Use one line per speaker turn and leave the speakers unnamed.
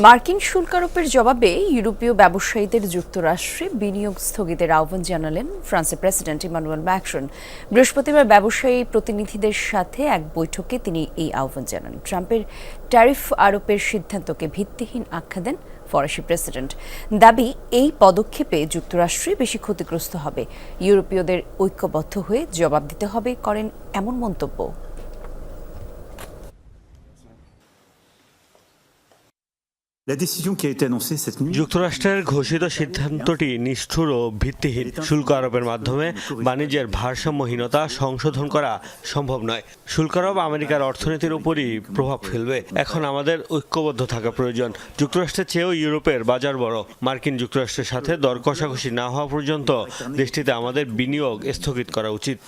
মার্কিন শুল্ক আরোপের জবাবে ইউরোপীয় ব্যবসায়ীদের যুক্তরাষ্ট্রে বিনিয়োগ স্থগিতের আহ্বান জানালেন ফ্রান্সের প্রেসিডেন্ট ইমানুয়েল ম্যাক্রন। বৃহস্পতিবার ব্যবসায়ী প্রতিনিধিদের সাথে এক বৈঠকে তিনি এই আহ্বান জানান। ট্রাম্পের ট্যারিফ আরোপের সিদ্ধান্তকে ভিত্তিহীন আখ্যা দেন ফরাসি প্রেসিডেন্ট। দাবি, এই পদক্ষেপে যুক্তরাষ্ট্রে বেশি ক্ষতিগ্রস্ত হবে। ইউরোপীয়দের ঐক্যবদ্ধ হয়ে জবাব দিতে হবে করেন এমন মন্তব্য।
যুক্তরাষ্ট্রের ঘোষিত সিদ্ধান্তটি নিষ্ঠুর ও ভিত্তিহীন। শুল্ক আরোপের মাধ্যমে বাণিজ্যের ভারসাম্যহীনতা সংশোধন করা সম্ভব নয়। শুল্ক আরোপ আমেরিকার অর্থনীতির উপরই প্রভাব ফেলবে। এখন আমাদের ঐক্যবদ্ধ থাকা প্রয়োজন। যুক্তরাষ্ট্রের চেয়েও ইউরোপের বাজার বড়। মার্কিন যুক্তরাষ্ট্রের সাথে দর কষাকষি না হওয়া পর্যন্ত দেশটিতে আমাদের বিনিয়োগ স্থগিত করা উচিত।